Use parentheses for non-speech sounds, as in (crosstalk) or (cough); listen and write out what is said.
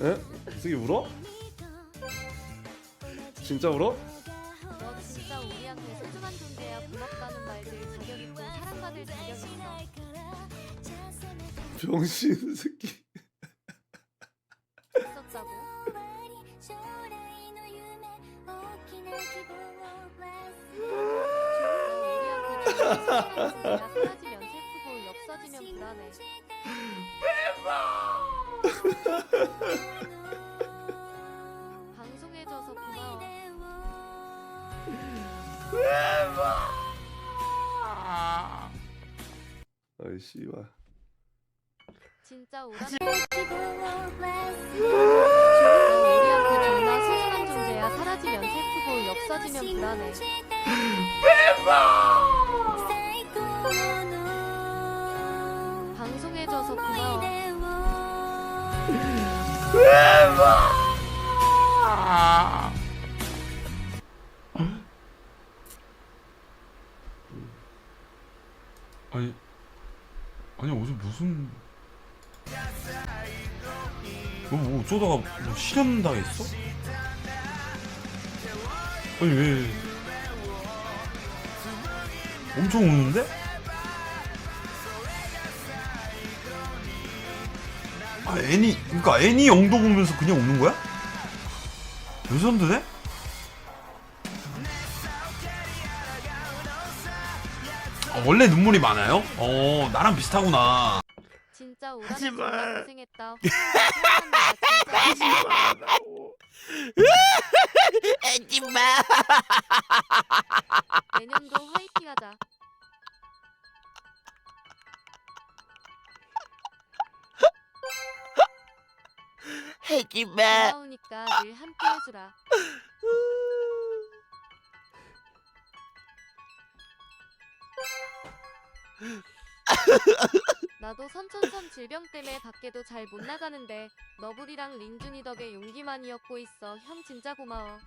에? 이승이 울어? 진짜 울어? 너 진짜 우리한테 소중한 존재야 고맙다는 말들 자격 있고 사랑받을 자격 있어. 병신 새끼 있었다고. (laughs) 사라지면 슬프고 없어지면 불안해. (laughs) 방송해줘서 고마워. 아이 씨발 진짜 우리한테 소중한 존재야 사라지면 슬프고 없어지면 불안해. 방송해줘서 고마워. 아니 아니 어제 무슨 너뭐 어쩌다가 뭐 실현 당했어? 아니 왜 엄청 우는데? 아 애니 그러니까 애니 영도 보면서 그냥 우는 거야? 레전드네? 아, 원래 눈물이 많아요? 어 나랑 비슷하구나 진짜 우리 하지 마. 고생했다. 하지 진짜 말라고. 하지 마. 내년도 화이팅하자. 하지 마. 고마우니까 늘 함께 해주라. 나도 선천성 질병 때문에 밖에도 잘 못 나가는데 너블이랑 린준이 덕에 용기만 이었고 있어. 형 진짜 고마워.